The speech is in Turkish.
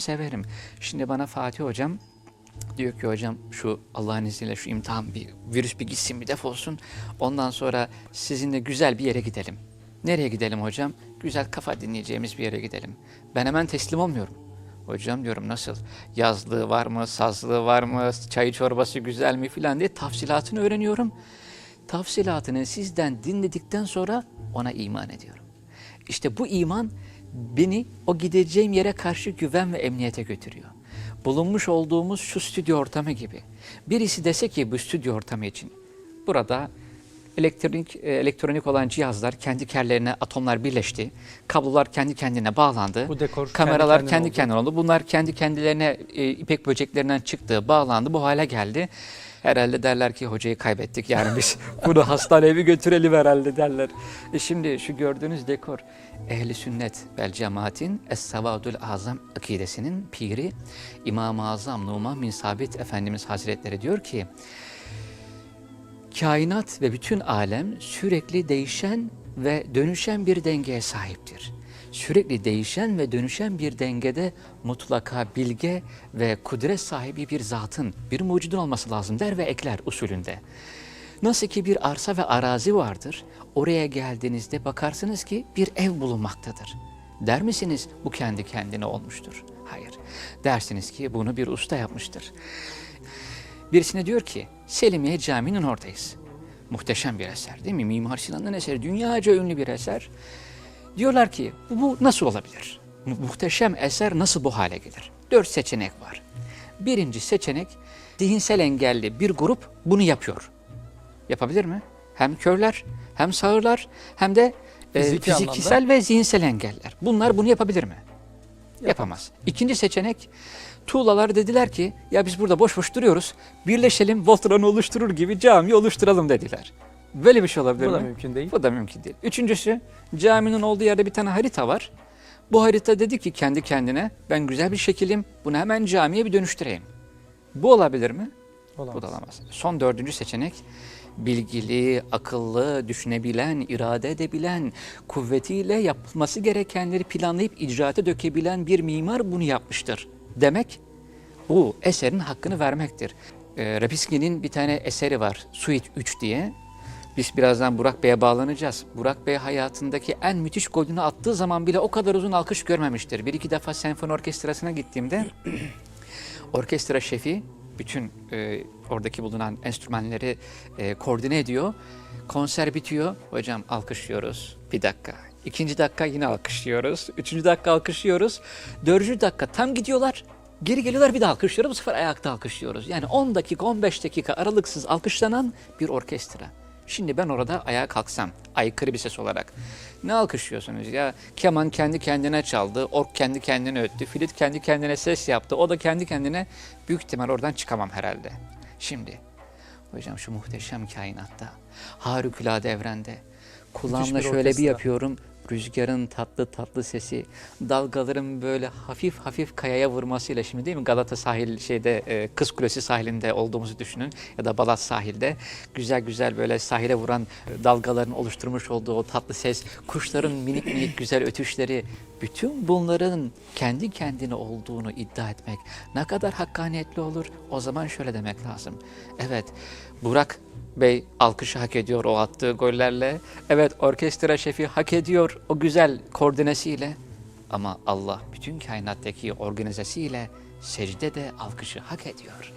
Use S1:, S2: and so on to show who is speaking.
S1: severim. Şimdi bana Fatih hocam diyor ki hocam şu Allah'ın izniyle şu imtihan bir virüs bir gitsin bir defolsun. Ondan sonra sizinle güzel bir yere gidelim. Nereye gidelim hocam? Güzel kafa dinleyeceğimiz bir yere gidelim. Ben hemen teslim olmuyorum. Hocam diyorum nasıl? Yazlığı var mı? Sazlığı var mı? Çayı çorbası güzel mi filan diye tafsilatını öğreniyorum. Tafsilatını sizden dinledikten sonra ona iman ediyorum. İşte bu iman beni o gideceğim yere karşı güven ve emniyete götürüyor. Bulunmuş olduğumuz şu stüdyo ortamı gibi. Birisi dese ki bu stüdyo ortamı için burada elektronik e, elektronik olan cihazlar kendi kendilerine atomlar birleşti. Kablolar kendi kendine bağlandı.
S2: Bu dekor kendi
S1: kameralar
S2: kendine
S1: kendi
S2: oldu.
S1: kendine oldu. Bunlar kendi kendilerine e, ipek böceklerinden çıktı, bağlandı, bu hale geldi. Herhalde derler ki hocayı kaybettik yani biz bunu hastaneye bir götürelim herhalde derler. E şimdi şu gördüğünüz dekor ehli sünnet vel cemaatin Es-Savadül Azam akidesinin piri İmam-ı Azam Numan bin Sabit Efendimiz Hazretleri diyor ki kainat ve bütün alem sürekli değişen ve dönüşen bir dengeye sahiptir. Sürekli değişen ve dönüşen bir dengede mutlaka bilge ve kudret sahibi bir zatın, bir mucidin olması lazım der ve ekler usulünde. Nasıl ki bir arsa ve arazi vardır, oraya geldiğinizde bakarsınız ki bir ev bulunmaktadır. Der misiniz bu kendi kendine olmuştur? Hayır. Dersiniz ki bunu bir usta yapmıştır. Birisine diyor ki Selimiye Camii'nin oradayız. Muhteşem bir eser değil mi? Mimar Sinan'ın eseri, dünyaca ünlü bir eser. Diyorlar ki bu nasıl olabilir? Mu- Muhteşem eser nasıl bu hale gelir? Dört seçenek var. Birinci seçenek zihinsel engelli bir grup bunu yapıyor. Yapabilir mi? Hem körler, hem sağırlar, hem de e,
S2: Fiziki
S1: fiziksel ve zihinsel engeller. Bunlar bunu yapabilir mi? Yapamaz. İkinci seçenek tuğlalar dediler ki ya biz burada boş boş duruyoruz. Birleşelim Voltron'u oluşturur gibi cami oluşturalım dediler. Böyle bir şey olabilir
S2: Bu da
S1: mi?
S2: mümkün değil.
S1: Bu da mümkün değil. Üçüncüsü caminin olduğu yerde bir tane harita var. Bu harita dedi ki kendi kendine ben güzel bir şekilim bunu hemen camiye bir dönüştüreyim. Bu olabilir mi?
S2: Olamaz.
S1: Bu da olamaz. Son dördüncü seçenek bilgili, akıllı, düşünebilen, irade edebilen, kuvvetiyle yapılması gerekenleri planlayıp icraate dökebilen bir mimar bunu yapmıştır. Demek bu eserin hakkını vermektir. Ee, Rapiski'nin bir tane eseri var, Suite 3 diye. Biz birazdan Burak Bey'e bağlanacağız. Burak Bey hayatındaki en müthiş golünü attığı zaman bile o kadar uzun alkış görmemiştir. Bir iki defa senfoni orkestrasına gittiğimde orkestra şefi bütün e, oradaki bulunan enstrümanları e, koordine ediyor. Konser bitiyor. Hocam alkışlıyoruz. Bir dakika. İkinci dakika yine alkışlıyoruz. Üçüncü dakika alkışlıyoruz. Dördüncü dakika tam gidiyorlar. Geri geliyorlar bir daha alkışlıyoruz. Bu sefer ayakta alkışlıyoruz. Yani 10 dakika 15 dakika aralıksız alkışlanan bir orkestra. Şimdi ben orada ayağa kalksam aykırı bir ses olarak ne alkışlıyorsunuz ya? Keman kendi kendine çaldı, ork kendi kendine öttü, flüt kendi kendine ses yaptı. O da kendi kendine büyük ihtimal oradan çıkamam herhalde. Şimdi hocam şu muhteşem kainatta, harikulade evrende kulağımla şöyle bir yapıyorum. Rüzgarın tatlı tatlı sesi, dalgaların böyle hafif hafif kayaya vurmasıyla şimdi değil mi Galata sahil şeyde e, Kız Kulesi sahilinde olduğumuzu düşünün ya da Balat sahilde güzel güzel böyle sahile vuran e, dalgaların oluşturmuş olduğu o tatlı ses, kuşların minik minik güzel ötüşleri bütün bunların kendi kendine olduğunu iddia etmek ne kadar hakkaniyetli olur o zaman şöyle demek lazım. Evet Burak Bey alkışı hak ediyor o attığı gollerle. Evet orkestra şefi hak ediyor o güzel koordinesiyle. Ama Allah bütün kainattaki organizesiyle secde de alkışı hak ediyor.